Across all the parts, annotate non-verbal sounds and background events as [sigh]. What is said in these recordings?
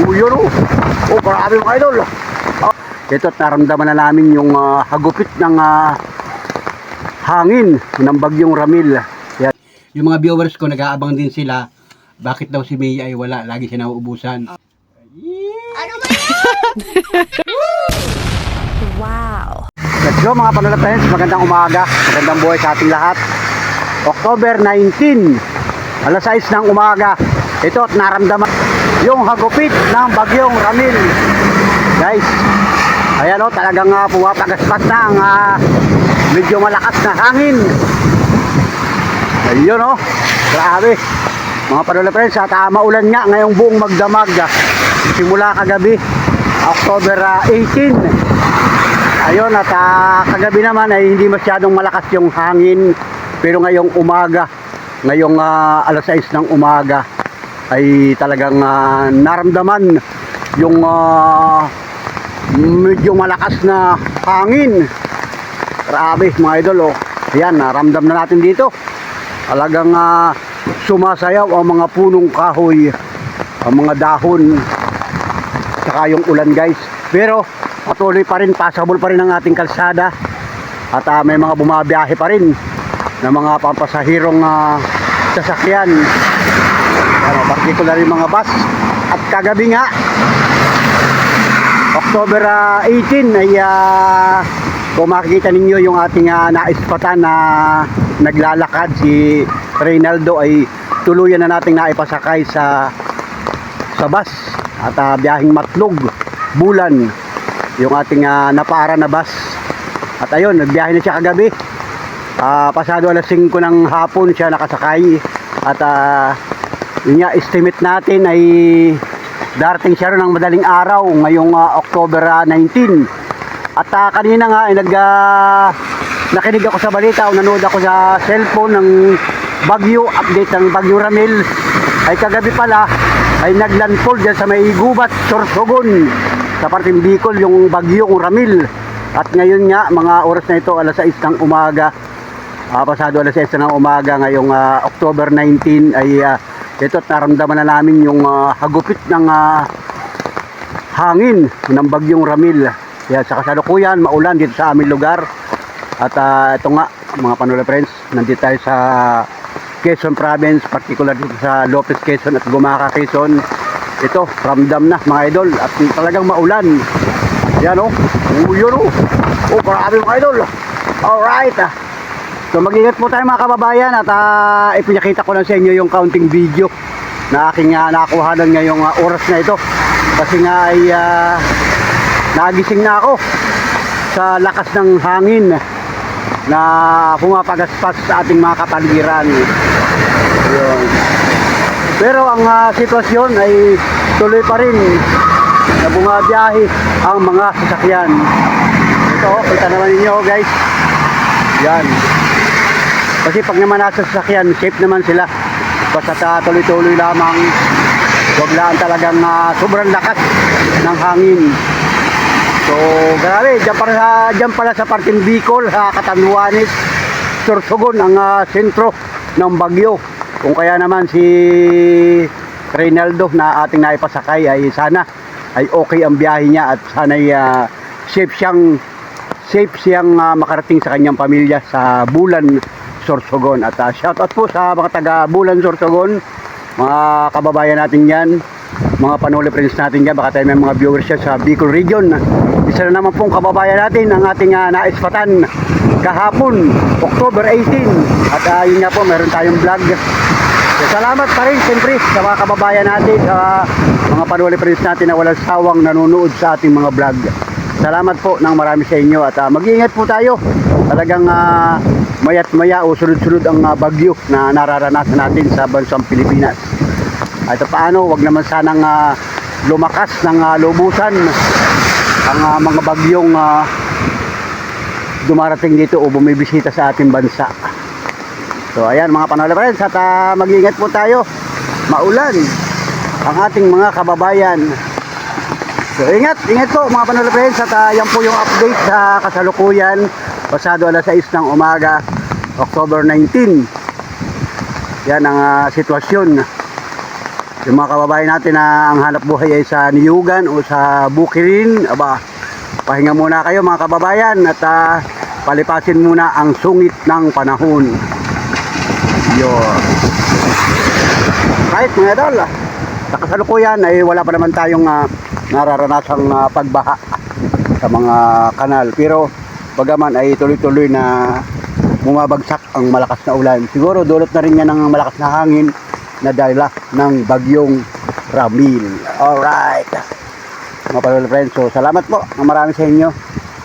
Oh, yun oh. Oh, marami mga idol. Ah, ito at naramdaman na namin yung ah, hagupit ng ah, hangin ng bagyong Ramil. Yan. Yung mga viewers ko nag-aabang din sila. Bakit daw si Mia ay wala? Lagi siya nauubusan. [laughs] Wow. Let's go mga panula friends. Magandang umaga. Magandang buhay sa ating lahat. October 19. Alas 6 ng umaga. Ito at naramdaman yung hagupit ng bagyong Ramil. Guys, ayan o, talagang uh, pumapagaspat na ang ah, medyo malakas na hangin. Ayun o, grabe. Mga panula friends, at ah, maulan nga ngayong buong magdamag. ah, simula kagabi, October ah, 18. Ayun at ah, kagabi naman ay hindi masyadong malakas yung hangin pero ngayong umaga, ngayong ah, alas 6 ng umaga ay talagang ah, naramdaman yung ah, medyo malakas na hangin. Grabe mga idol oh. Yan, naramdam na natin dito. Talagang ah, sumasayaw ang mga punong kahoy, ang mga dahon, saka yung ulan guys. Pero patuloy pa rin, passable pa rin ang ating kalsada. At ah, may mga bumabiyahe pa rin na mga pampasahirong ah, sasakyan. Particular yung mga bus. At kagabi nga, October ah, 18 ay ah, kung makikita ninyo yung ating uh, naispatan na naglalakad si Reynaldo ay tuluyan na nating naipasakay sa sa bus. At ah, biyaheng matlog bulan yung ating ah, napaara na bus. At ayun nagbiyahe na siya kagabi. Ah, pasado alas 5 ng hapon siya nakasakay. At ah, yun nga estimate natin ay darating siya ng madaling araw ngayong ah, October ah, 19 at ah, kanina nga ay nag ah, nakinig ako sa balita o nanood ako sa cellphone ng Bagyo update ng Bagyo Ramil. Ay kagabi pala ay naglandfall dyan sa may gubat Sorsogon sa parteng Bicol yung Bagyong Ramil. At ngayon nga mga oras na ito alas 6 ng umaga. Ah, pasado alas 6 ng umaga ngayong ah, October 19 ay uh, ito at naramdaman na namin yung ah, hagupit ng ah, hangin ng bagyong Ramil. Kaya sa kasalukuyan, maulan dito sa aming lugar. At ah, ito nga, mga panula friends, nandito tayo sa Quezon Province, particular dito sa Lopez Quezon at Gumaca Quezon. Ito, ramdam na mga idol at talagang maulan. Yan o, oh. yun o. Oh, marami mga idol. Alright. ah. So mag-ingat po tayo mga kababayan at uh, ipinakita ko lang sa inyo yung counting video na aking uh, nakuhanan ngayong ah, oras na ito. Kasi nga ay ah, nagising na ako sa lakas ng hangin na pumapagaspas sa ating mga kapaligiran. Yun. Pero ang ah, sitwasyon ay tuloy pa rin na bumabiyahe ang mga sasakyan. Ito, kita naman ninyo guys. Yan. Kasi pag naman nasa sasakyan, safe naman sila. Basta ta- tuloy-tuloy lamang. Huwag talagang ah, sobrang lakas ng hangin. So, grabe, dyan pala, sa, dyan pala sa parting Bicol, sa Katanduanes, Sorsogon, ang ah, sentro ng Bagyo. Kung kaya naman si Reynaldo na ating naipasakay ay sana ay okay ang biyahe niya at sana ay ah, safe siyang safe siyang ah, makarating sa kanyang pamilya sa Bulan Sorsogon. At uh, shout out po sa mga taga Bulan Sorsogon. Mga kababayan natin yan mga panuli friends natin yan baka tayo may mga viewers yan sa Bicol region. Isa na naman pong kababayan natin ang ating uh, naispatan kahapon October 18 at uh, yun nga po meron tayong vlog. Salamat pa rin siyempre sa mga kababayan natin sa mga panuli friends natin na walang sawang nanonood sa ating mga vlog. Salamat po ng marami sa inyo. At uh, mag-iingat po tayo. Talagang uh, mayat maya o sunod-sunod ang uh, bagyo na nararanasan natin sa bansang Pilipinas. At paano, wag naman sanang uh, lumakas ng uh, lubusan ang uh, mga bagyong uh, dumarating dito o bumibisita sa ating bansa. So ayan mga panahon friends at uh, mag-iingat po tayo. Maulan ang ating mga kababayan So ingat, ingat po mga panalo friends at uh, yan po yung update sa kasalukuyan pasado alas 6 ng umaga October 19 yan ang uh, sitwasyon Yung mga kababayan natin na ang hanap buhay ay sa Niyugan o sa Bukirin, aba, pahinga muna kayo mga kababayan at ah, palipasin muna ang sungit ng panahon. Yun. Kahit mga idol, sa kasalukuyan ay wala pa naman tayong ah, nararanasang ah, pagbaha sa mga kanal. Pero bagaman ay tuloy-tuloy na bumabagsak ang malakas na ulan. Siguro dulot na rin yan ng malakas na hangin na dala ng bagyong Ramil. Alright. Mga palol friends, so salamat po ng marami sa inyo.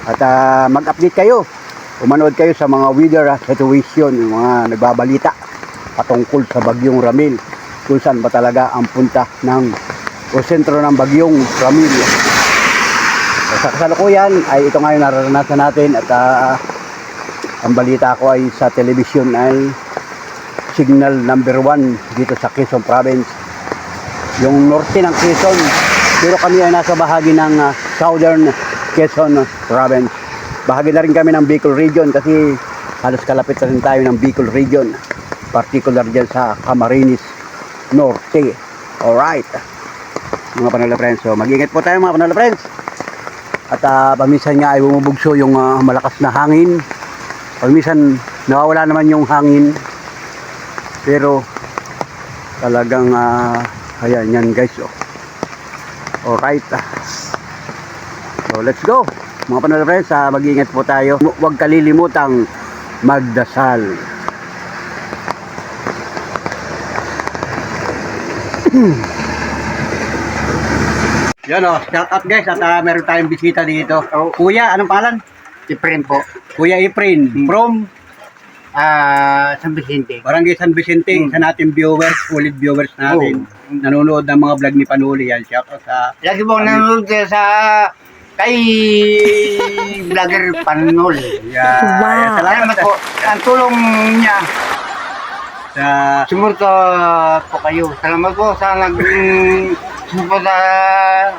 At ah, mag-update kayo. Umanood kayo sa mga weather ah, situation, yung mga nagbabalita patungkol sa bagyong Ramil. Kung saan ba talaga ang punta ng o sentro ng bagyong Ramil. Sa kasalukuyan ay ito nga yung nararanasan natin at ah, ang balita ko ay sa television ay signal number one dito sa Quezon Province. Yung norte ng Quezon. Pero kami ay nasa bahagi ng ah, southern Quezon Province. Bahagi na rin kami ng Bicol Region kasi halos kalapit na rin tayo ng Bicol Region. Particular dyan sa Camarines Norte. Alright. Mga Panola Friends. So mag-ingat po tayo mga Panola Friends. At uh, paminsan nga ay bumubugso yung ah, malakas na hangin. Paminsan nawawala naman yung hangin. Pero talagang ah, ayan yan guys. Oh. Alright. So let's go. Mga Panola Friends, ah, mag-iingat po tayo. Huwag kalilimutang magdasal. [clears throat] Yan o, shout out guys at ah, meron tayong bisita dito. Kuya, anong pangalan? Iprin po. Kuya Ifrin from Ah, San Vicente. Barangay San Vicente, Hmm. sa nating viewers, solid viewers natin. Nanonood ng mga vlog ni Panuli yan. Shout out sa Lagi po nanonood kayo sa kay vlogger Panol. yeah, Wow. Salamat po. Ang tulong niya. sa Sumurto po kayo. Salamat po sa nag sumuporta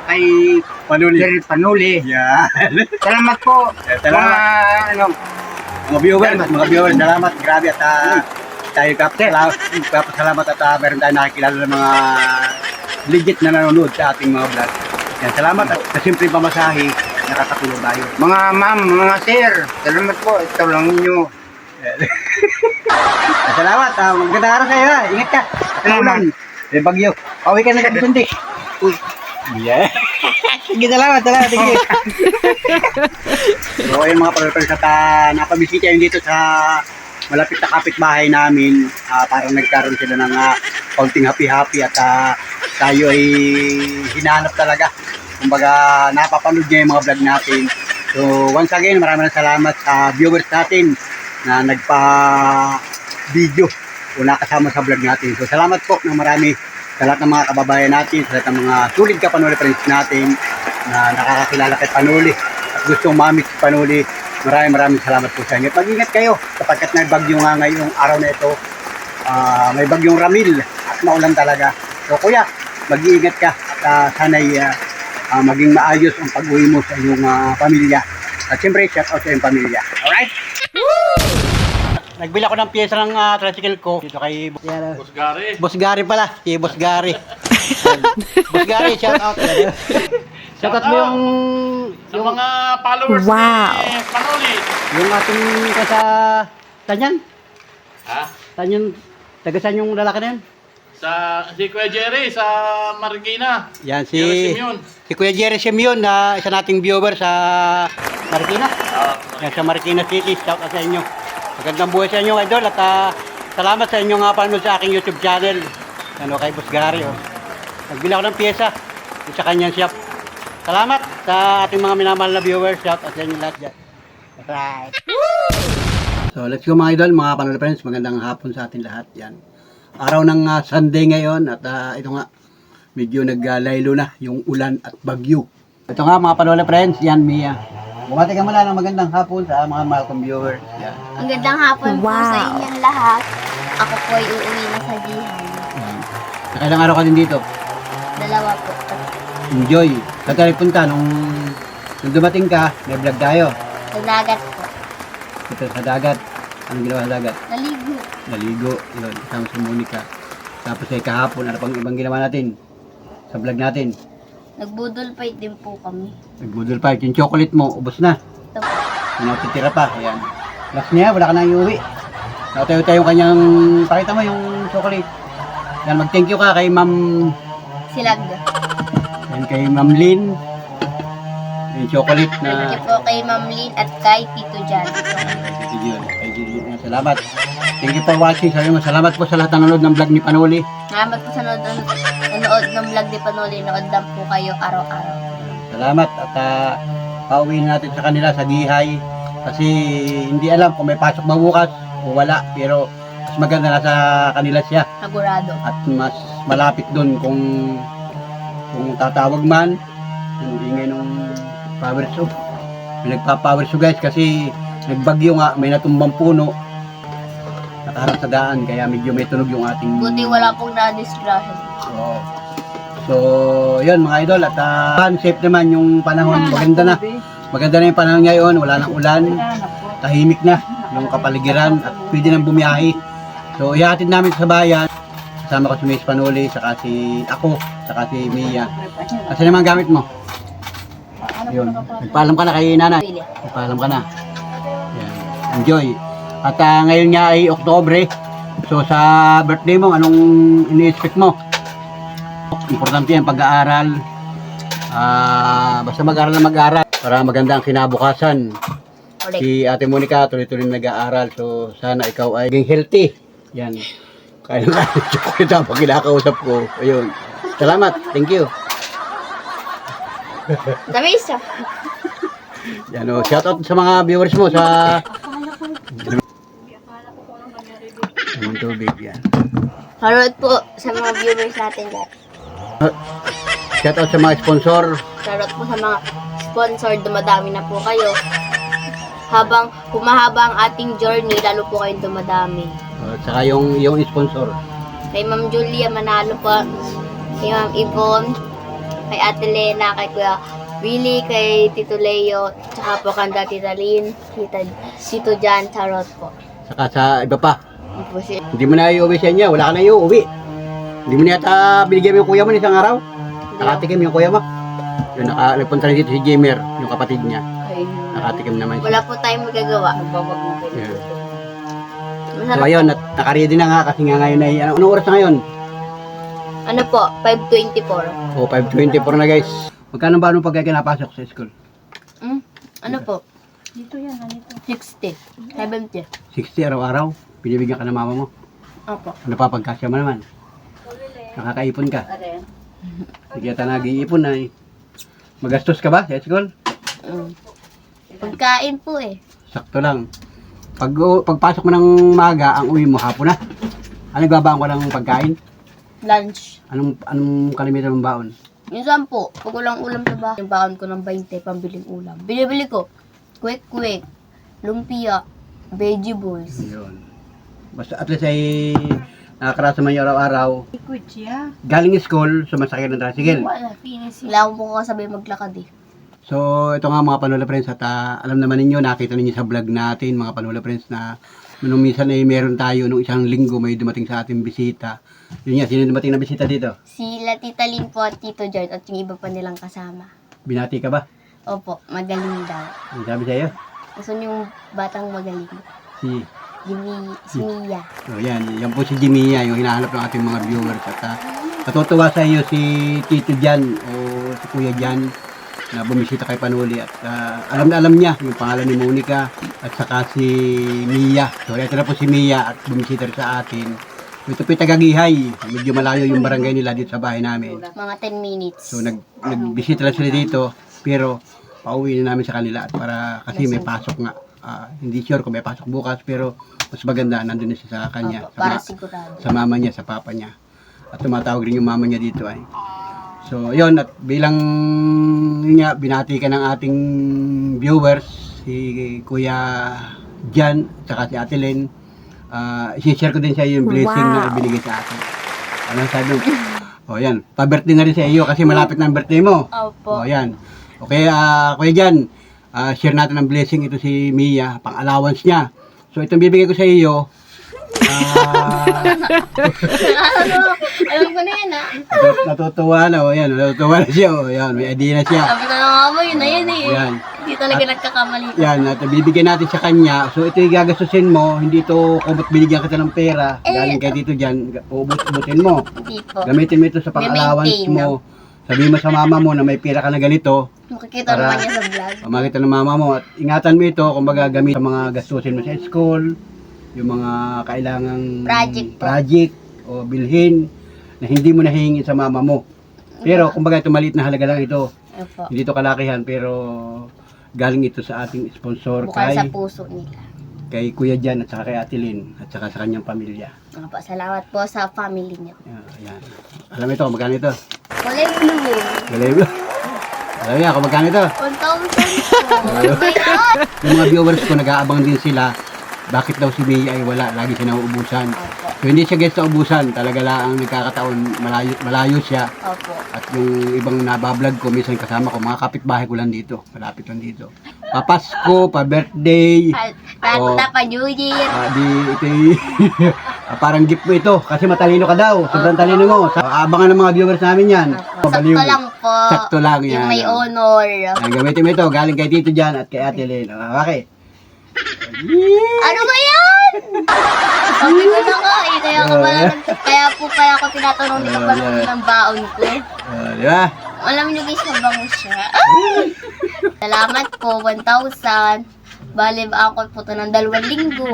kay Panuli. Vlogger Panuli. Yeah. [laughs] Salamat po. Eh, salamat. Mga ano, mga viewers, mga viewers, salamat. Grabe at ah, tayo kapasalamat, kapasalamat at uh, meron tayo nakikilala ng mga legit na nanonood sa ating mga vlog. Yan, salamat at sa simpleng pamasahe, nakakatulong tayo. mga ma'am, mga sir. Salamat po. Ito lang ninyo. [laughs] Salamat. Uh, magandang araw sa'yo. Ingat ka. Salamat. Ulan. Eh, bagyo. Pauwi ka na sa Vicente. Uy. Yeah. [laughs] Sige, salamat. Salamat. Sige. [laughs] so, ayun mga palapal sa ta, napabisita yun dito sa malapit na kapitbahay namin. Ah, parang nagkaroon sila ng uh, kaunting happy-happy at ah, tayo ay hinanap talaga. Kumbaga, napapanood niya yung mga vlog natin. So, once again, maraming salamat sa viewers natin na nagpa-video o nakasama sa vlog natin. So, salamat po ng marami sa lahat ng mga kababayan natin, sa lahat ng mga sulit ka Panuli friends natin na nakakakilala kay Panuli at gustong mamit si Panuli. Maraming maraming salamat po sa inyo. At Mag-ingat kayo sapagkat may bagyo nga ngayong araw na ito. Ah, may bagyong Ramil at maulan talaga. So kuya, mag-iingat ka at ah, sana'y ah, ah, maging maayos ang pag-uwi mo sa iyong ah, pamilya. At siyempre, shout out sa iyong pamilya. Alright? Nagbili ako ng pyesa ng ah, tricycle ko dito kay Boss Gary. Boss Gary pala, si Boss Gary. [laughs] Boss Gary, shout out. shout out mo yung Sa mga followers Wow. ni Panoli. yung ating ka sa Tanyan. Ha? Tanyan, taga saan yung lalaki na yun? Sa si Kuya Jerry sa Marikina. Yan si Jerry Simeon. si Kuya Jerry Simeon na isa nating viewer sa Marikina. Ah, Yan sa Marikina City. Shout out sa inyo. Magandang buhay sa inyo, idol. At ah, salamat sa inyo nga panood sa aking YouTube channel. Ano kay Boss Gary. Oh. Nagbili ako ng pyesa sa kanyang shop. Salamat sa ating mga minamahal na viewers. Shout out sa inyo lahat dyan. Right. So let's go mga idol, mga panood friends. Magandang hapon sa ating lahat. Yan. Araw ng ah, Sunday ngayon at ah, ito nga medyo naglaylo na yung ulan at bagyo. Ito nga mga panood friends, yan Mia. Bumati ka muna ng magandang hapon sa mga mahal kong viewers. Yan. Magandang hapon po Wow. sa inyong lahat. Ako po ay uuwi na sa Gihan. Yan. Nakailang araw ka din dito. Dalawa po. Enjoy. Saan ka nagpunta? Nung, nung dumating ka, may vlog tayo. Sa dagat po. Dito sa dagat. Anong ginawa sa dagat? Naligo. Naligo. Yun, kasama si Monica. Tapos ay kahapon, ano pang ibang ginawa natin? Sa vlog natin. Nagbudol fight din po kami. Nagbudol fight. Yung chocolate mo, ubos na. Ito po. Yung natitira pa. Ayan. Last niya, wala ka na iuwi. Nakatayo-tayo yung kanyang, pakita mo yung chocolate. Yan, mag-thank you ka kay Ma'am, Silag. yan kay Ma'am Lynn. Yung chocolate Thank na, you po kay Ma'am Lynn at kay Tito Jan. kay Gideon. Salamat. Thank you for watching. Sabi mo, salamat po sa lahat ng nanonood ng vlog ni Panuli. Salamat po sa nanood, nanood ng vlog ni Panoli. Nood lang po kayo araw-araw. Salamat at uh, pauwi natin sa kanila sa Gihay kasi hindi alam kung may pasok ba bukas o wala pero mas maganda nasa kanila siya Sigurado. at mas malapit doon kung kung tatawag man yung ingay ng power may nagpa-power show guys kasi nagbagyo nga may natumbang puno nakaharap sa daan kaya medyo may tunog yung ating Buti wala pong na-disgrasya. Oo. So, yun mga idol at uh, safe naman yung panahon. Maganda na. Maganda na yung panahon ngayon. Wala nang ulan. Tahimik na yung kapaligiran at pwede nang bumiyahe. So, ihatid namin sa bayan. Kasama ko si Miss Panuli, saka si ako, saka si Mia. Kasi naman gamit mo? Yun. Nagpaalam ka na kay nanay. Pili. Paalam ka na. Enjoy. At ah, ngayon nga ay Oktobre. So sa birthday mo, anong ini-expect mo? Importante yan, pag-aaral. Ah, basta mag-aaral na mag-aaral para maganda ang kinabukasan. Correct. Si Ate Monica tuloy-tuloy nag-aaral. So sana ikaw ay maging healthy. Yan. Kaya na kaya [laughs] chocolate habang kinakausap ko. Ayun. Salamat. Thank you. Dami isa. Yan o. Shoutout sa mga viewers mo sa... Ang tubig yan. Shoutout po sa mga viewers natin guys. Shoutout sa mga sponsor. Shoutout po sa mga sponsor. Dumadami na po kayo. Habang humahaba ang ating journey, lalo po kayong dumadami. At saka yung, yung sponsor. Kay Ma'am Julia Manalo po. Kay Ma'am Yvonne. Kay Ate Lena. Kay Kuya Willie. Kay Tito Leo. Tsaka po kanda Tita Lynn. Tita, Tito Jan. Charot po. Saka sa iba pa. Yun po si Hindi mo na iuwi sa inyo. Wala ka na iuwi. Hindi mo na yata binigyan mo yung kuya mo ng isang araw. Nakatikim yung kuya mo. Yung naka, nagpunta rin dito si Jamer, yung kapatid niya. Nakatikim naman siya. Wala po tayong magagawa. Yeah. So Masarap. ayun, at nakaready na nga kasi nga ngayon ay, ano, anong oras na ngayon? Ano po? 524. O, 5.24 na guys. Magkano ba nung pagka kinapasok sa school? Hmm? Ano po? Dito yan, dito. 60. 70. 60 araw-araw. Binibigyan ka ng mama mo. Opo. Ano pa pagkasya mo naman? Nakakaipon ka. Hindi yata nag-iipon na eh. Magastos ka ba sa school? Mm. Pagkain po eh. Sakto lang. Pag pagpasok mo ng maga, ang uwi mo hapon na. Ano babaan ko ng pagkain? Lunch. Anong anong kalimitan mong baon? Minsan po, pag walang ulam sa bahay, yung baon ko ng 20, pambiling ulam. Binibili ko, quick quick, lumpia, vegetables. Ayun. Basta at least ay nakakarasa man yung araw-araw. Galing school, sumasakay ng tricycle. Wala, finis. Wala akong po kasabi maglakad eh. So, ito nga mga Panula Friends at ah, alam naman ninyo, nakita ninyo sa vlog natin mga Panula Friends na nung minsan ay meron tayo nung isang linggo may dumating sa ating bisita. Yun nga, sino dumating na bisita dito? Sila Tita Lynn po at Tito George at yung iba pa nilang kasama. Binati ka ba? Opo, magaling daw. Ang sabi sa'yo? Gusto yung batang magaling. Si Jimmy, si Mia. So yan, yan po si Jimia, yung hinahanap ng ating mga viewers. At uh, natutuwa sa iyo si Tito Jan o si Kuya Jan na bumisita kay Panuli at ah, alam na alam niya yung pangalan ni Monica at saka si Mia. So ito na po si Mia at bumisita rin sa atin. Ito po tagagihay. Medyo malayo yung barangay nila dito sa bahay namin. Mga 10 minutes. So nag nagbisita lang sila dito pero pauwi na namin sa kanila at para kasi may pasok nga. Ah, hindi sure kung may pasok bukas pero mas maganda nandun na siya sa kanya. Opo, sa para ma- sigurado. sa mama niya, sa papa niya. At tumatawag rin yung mama niya dito ay. So, yun, at bilang yun nga, binati ka ng ating viewers, si Kuya Jan, saka si Ate Len, uh, isi-share ko din sa iyo yung blessing na ibinigay sa akin. Ano sabi mo? O yan, pa-birthday na rin sa iyo kasi malapit na ang birthday mo. Opo. O yan. Okay, ah Kuya Jan, ah, share natin ang blessing ito si Mia, pang allowance niya. So itong bibigay ko sa iyo, ah ano, alam ko na yan ah. Natut- Natutuwa na, o yan, natutuwa na siya, o yan, may idea na siya. Sabi ko na nga mo, yun na yun eh. Yan. Hindi talaga nagkakamali. Yan, at bibigyan natin sa kanya. So ito yung gagastusin mo, hindi to kumot binigyan kita ng pera, galing kay dito dyan, uubot-ubutin mo. Hindi po. Gamitin mo ito sa pang-allowance mo. Sabihin mo sa mama mo na may pera ka na ganito, Makikita Para- naman niya sa vlog. Makita ng mama mo at ingatan mo ito kung baga gamit sa mga gastusin mo sa school, yung mga kailangang Project po. project o bilhin na hindi mo nahihingin sa mama mo. Pero kumbaga ito maliit na halaga lang ito. Opo. Hindi ito kalakihan pero galing ito sa ating sponsor Bukal sa kay, puso nila. kay Kuya Jan at saka kay Ate Lynn at saka sa kanyang pamilya. Mga po, salamat po sa family niyo. Yan, yan. Alam mo ito kung magkano ito? Kulay blue. Galing mo. Alam niya kung magkano ito? 1,000 po. Oh! Yung mga viewers ko nag-aabang din sila bakit daw si Mia ay wala, lagi siya nauubusan. Opo. So hindi siya guest sa ubusan, talaga lang ang nagkakataon malayo, malayo siya. Opo. At yung ibang nabablog ko, minsan kasama ko, mga kapitbahay ko lang dito, malapit lang dito. Papasko, pa-birthday, At Oh. pa New Year. ah, di, ito y- ah, parang gift mo ito, kasi matalino ka daw, sobrang talino mo. Sa, abangan ng mga viewers namin yan. Opo. Baliw. Sakto lang po. Sakto lang yan. Yung may honor. Yan, gamitin mo ito, galing kay Tito Jan at kay Ate Lynn. Ah, Okay. Ano ba yan? Sabi ko na nga eh. Kaya, ka pala, nag- kaya po kaya ako tinatanong nila pa ng baon ko. Ah, di ba? Alam niyo guys, mabango siya. Ay! Salamat po, 1,000. Bale ba ako po ito ng dalawang linggo.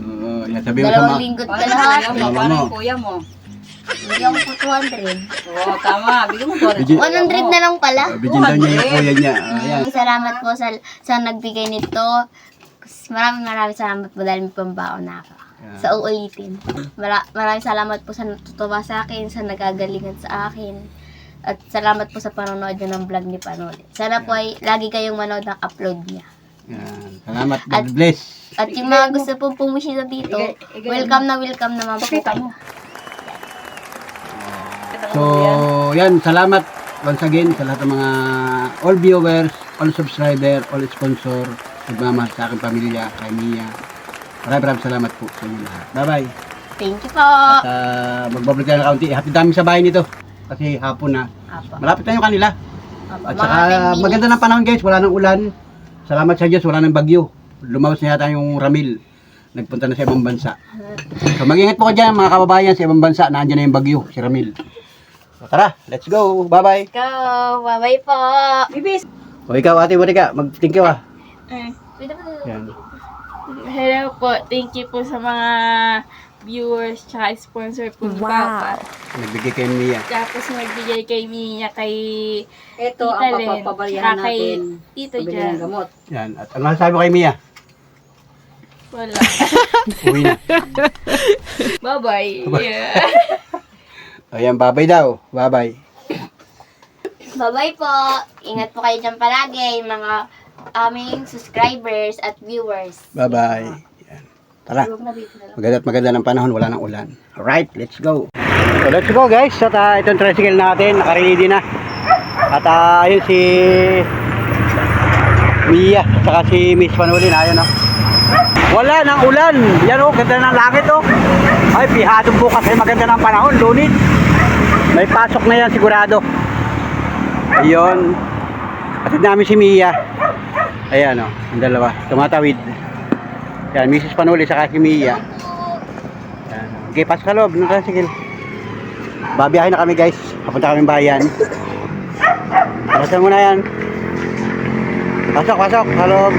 Oo, yan sabi mo sa Dalawang mga... linggo kalahati. Mama Paano mo. yung kuya mo? Bigyan ko po 200. Oo, tama. Bigyan mo 200. Bigyan- 100 na lang pala. Bigyan daw niya yung kuya niya. Ah, yan. Salamat po sa, sa nagbigay nito. Maraming maraming salamat po dahil may pambaon na ako. Yeah. Sa uulitin. Mara, maraming salamat po sa natutuwa sa akin, sa nagagalingan sa akin. At salamat po sa panonood nyo ng vlog ni Panoli. Sana po ay lagi kayong manood ng upload niya. Yan. Salamat. God At- bless. At yung mga gusto pong pumisita dito, welcome na welcome naman po kayo. So, yan. Salamat once again sa lahat ng mga all viewers, all subscriber, all sponsor, nagmamahal sa aking pamilya, kay Mia. Maraming maraming salamat po sa inyo lahat. Bye-bye. Thank you po. At uh, magbabalik tayo ng kaunti. Hatid namin sa bahay nito. Kasi hapon na. Apo. Malapit na yung kanila. Apo. At saka 10 minutes. maganda ng panahon guys, wala nang ulan. Salamat sa Diyos, wala nang bagyo. Lumawas na yata yung Ramil. Nagpunta na sa ibang bansa. So mag-ingat po kayo dyan mga kababayan sa ibang bansa. Nandiyan na yung bagyo, si Ramil. So, tara, let's go. Bye-bye. Go. Bye-bye po. Bibis. O ikaw, ate Monica, mag-thank you ah. Ba? Yan. Hello po. Thank you po sa mga viewers tsaka sponsor po ni Papa. Nagbigay kay Mia. Tapos nagbigay kay Mia kay Ito Tita ang Len, papapabaryahan tsaka kay natin. Tito Pabili Jan. ng gamot. Yan. At ano sabi kay Mia? Wala. [laughs] Uwi na. Bye-bye. Yeah. Ayan, bye-bye daw. Bye-bye. Bye-bye po. Ingat po kayo dyan palagi, mga aming subscribers at viewers. Bye-bye. Yan. Tara. Maganda at maganda ng panahon, wala nang ulan. Alright, let's go. So let's go guys. At uh, itong tricycle natin, nakaready na. At uh, ayun si Mia, saka si Miss Panulin, ayun oh. Wala nang ulan. Yan oh, ganda ng langit oh. Ay, pihado bukas ay maganda ng panahon, lunit. May pasok na yan sigurado. Ayun. Atid namin si Mia. Ayan oh, ang dalawa. Tumatawid. Yan, Mrs. Panuli saka si Mia. Yan. Okay, pasok sa loob tricycle. Babiyahin na kami guys. Papunta kami bayan. Pasok muna yan. Pasok, pasok sa loob.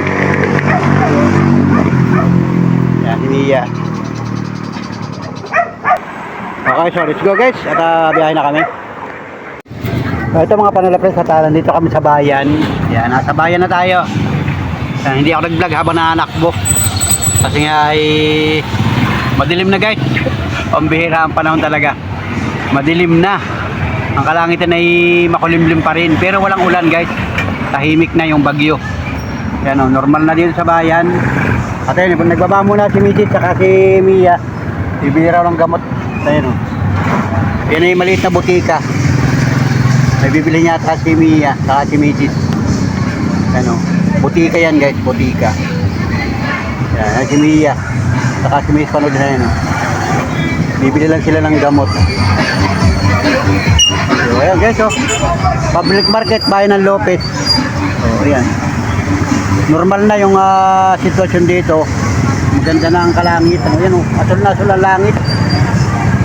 Yan, si Mia. Okay, so let's go guys. At uh, biyahin na kami. So, ito mga panalapres at uh, nandito kami sa bayan. Yan, nasa bayan na tayo. Yan, hindi ako nag-vlog habang nanakbo. Kasi nga ay madilim na guys. Pambihira ang panahon talaga. Madilim na. Ang kalangitan ay makulimlim pa rin. Pero walang ulan guys. Tahimik na yung bagyo. Yan o, normal na dito sa bayan. At ayun, nagbaba muna si Mrs. saka si Mia. Bibira ng gamot. Ayun o. Yan ay maliit na butika. May niya at si Mia saka si Mrs. Ano, butika yan guys, butika. Yan, si Mia. Saka si Miss Panood na yan. Bibili lang sila ng gamot. So, ayan guys, oh. Public market, bayan ng Lopez. So, ayan. Normal na yung ah, sitwasyon dito. Maganda na ang kalangit. Ano yan, oh. Asul na asul ang langit.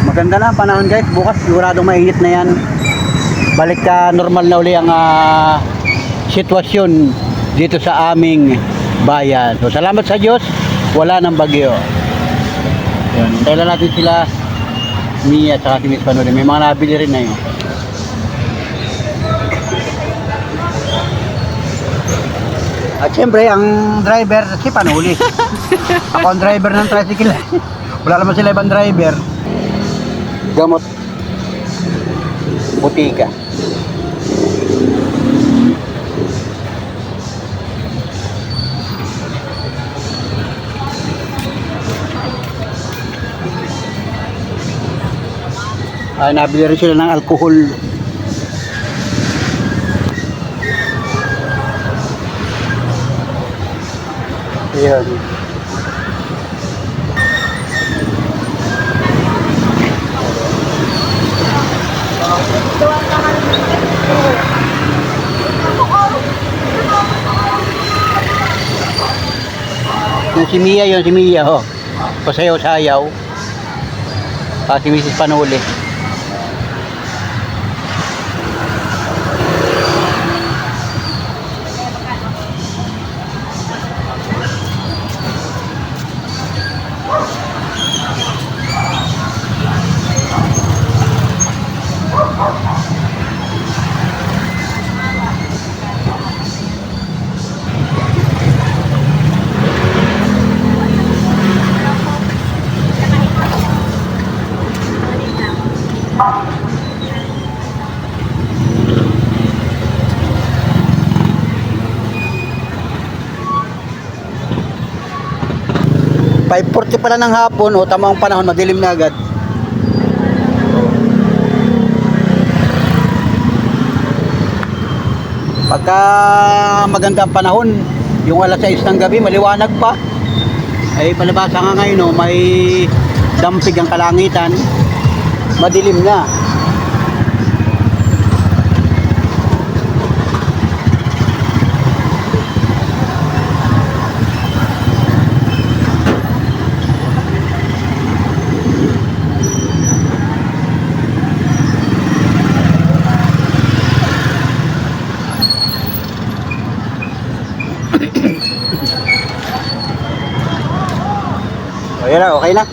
Maganda na panahon guys. Bukas siguradong mainit na yan. Balik ka normal na uli ang ah, sitwasyon dito sa aming bayan. So salamat sa Diyos, wala nang bagyo. Yan, hintayin natin sila Mia at si Miss Panuri. May mga nabili rin na yun. At syempre, ang driver, si Panuli. [laughs] Ako ang driver ng tricycle. Wala naman sila ibang driver. Gamot. Butika. Ay, nabili rin sila ng alcohol. Ayan. Yung si Mia yun, si Mia ho. Pasayaw-sayaw. Ah, si Mrs. Panuli. Five forty pala ng hapon, o tamang panahon, madilim na agad. Pagka maganda ang panahon, yung alas 6 ng gabi, maliwanag pa. Ay palabasa nga ngayon, no, may dampig ang kalangitan. Madilim na. Yan na.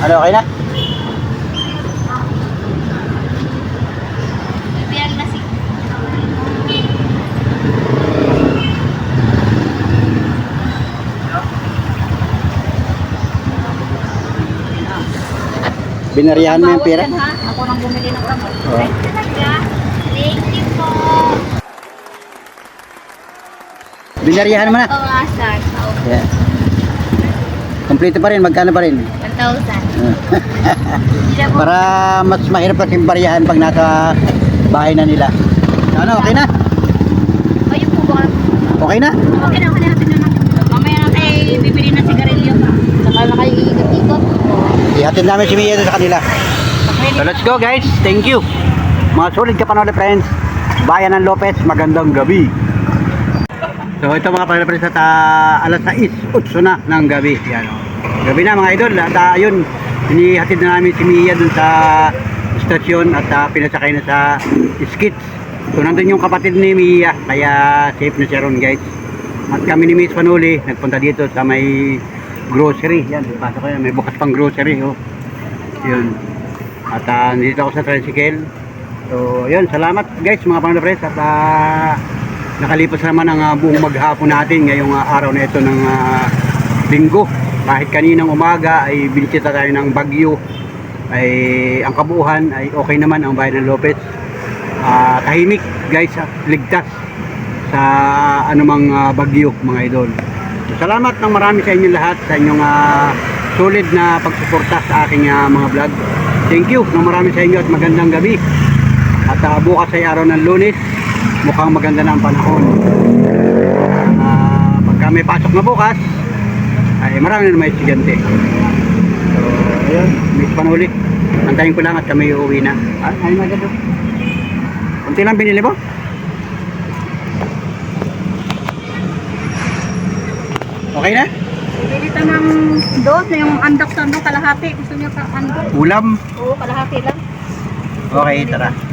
Ano, okay na? Binarihan mo yung pera? Ako nang bumili ng. Oo. talaga. Thank you po. Binarihan mo na. Oo nga, sir. So, Yeah. Kompleto pa rin, magkano pa rin? 1,000. [laughs] Para mas mahirap kasi bariyahan pag nasa bahay na nila. Ano, okay na? Ayun po ba? Okay na? Okay na, okay na na. Mamaya na tayo bibili ng sigarilyo. Saka na kayo iikot-ikot. Ihatid namin si Mia sa kanila. So let's go guys. Thank you. Mga solid ka panood friends. Bayan ng Lopez, magandang gabi. So ito mga at ah, alas 6, 8 na ng gabi. Yan, oh. Gabi na mga idol. At ah, ayun, inihatid na namin si Mia doon sa istasyon at ah, pinasakay na sa skits. So nandun yung kapatid ni Mia, kaya safe na siya ron guys. At kami ni Miss Panuli, nagpunta dito sa may grocery. Yan, pasok ko yan. May bukas pang grocery. Oh. Yun. At uh, nandito ako sa tricycle. So, yun. Salamat guys mga pangdapres. At ah, nakalipas naman ang ah, buong maghapon natin ngayong ah, araw na ito ng ah, linggo. Kahit kaninang umaga ay binisita tayo ng Bagyo. Ay ang kabuuan ay okay naman ang bayan ng Lopez. Ah, tahimik guys ligtas sa anumang ah, bagyo mga idol. Salamat ng marami sa inyo lahat sa inyong ah, solid na pagsuporta sa aking ah, mga vlog. Thank you ng marami sa inyo at magandang gabi. At ah, bukas ay araw ng lunes, mukhang maganda na ang panahon. Ah, pagka may pasok na bukas, biyahe. Marami na naman estudyante. So, ayun, may panulit. Antayin ko lang at kami uuwi na. Na agad. oh. Kunti lang binili mo? Okay na? Bili ka ng doon, yung andok sa doon, kalahati. Gusto niyo ka andok? Ulam? Oo, kalahati lang. Okay, tara.